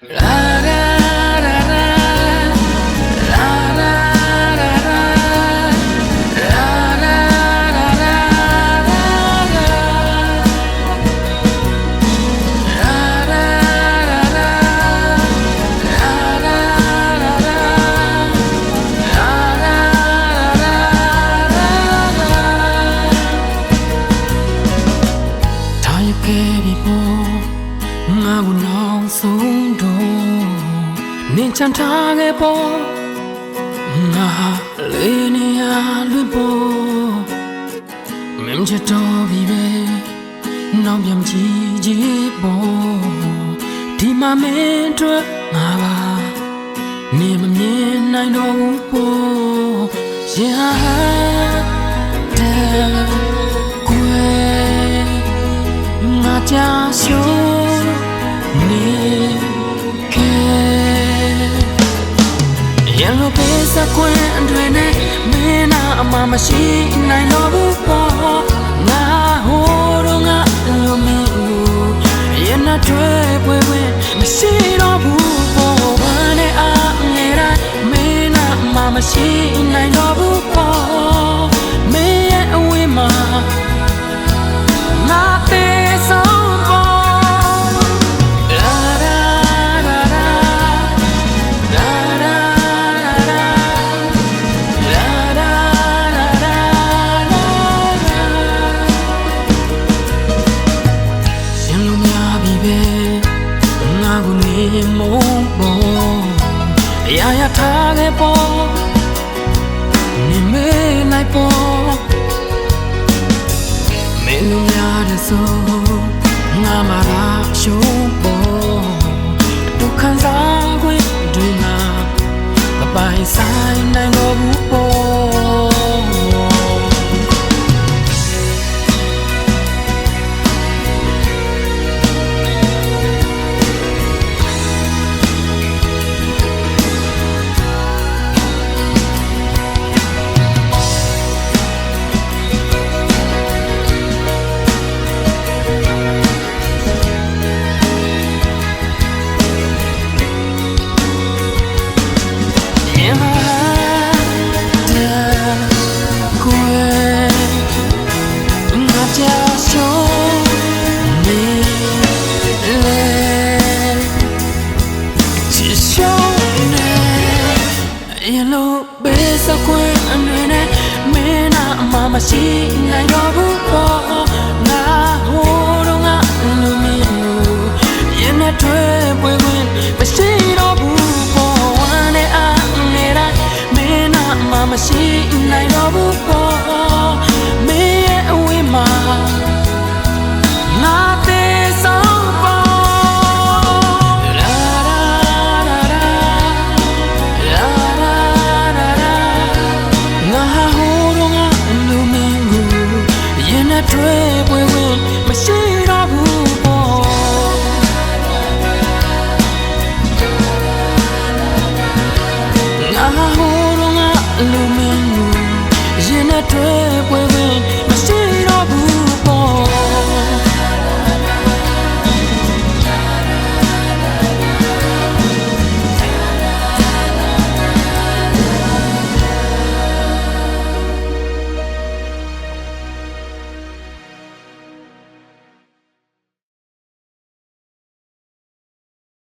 Ah! တော့နင်ချမ်းထားခဲ့ပေါ့ငါလေးနေရလွတ်ပေါ့မင်းချတော်ပြီပဲနောက်ပြန်ကြည့်ကြည့်ပေါ့ဒီမှာမင်းတို့ငါပါနေမမြင်နိုင်တော့ဘူးပေါ့ရင်ဟာတဲ့ကွယ်ငါကြရှုံး တွေနဲ့မင်းနာအမမရှိနိုင်တော့ဘူးပေါ့ငါဟိုတော့ငါလိုမင်းကိုရင်နာတွေပွေပွေမရှိတော့ဘူးပေါ့ဘာနဲ့အားငယ်တိုင်းမင်းနာအမမရှိနိုင်တော့ဘူးပေါ့ ကိုနေမုံပေါ်အရာရထားခဲ့ပေါ်နေမေးလိုက်ပေါ်မင်းတို့များတဲ့ဆိုငါမာရာရှုံးပေါ်ဒုက္ခစားခွင့်တွေမှာမပိုင်ဆိုင်နိုင်တော့ဘူးပေါ် မမရှိနိုင်တော့ဘူး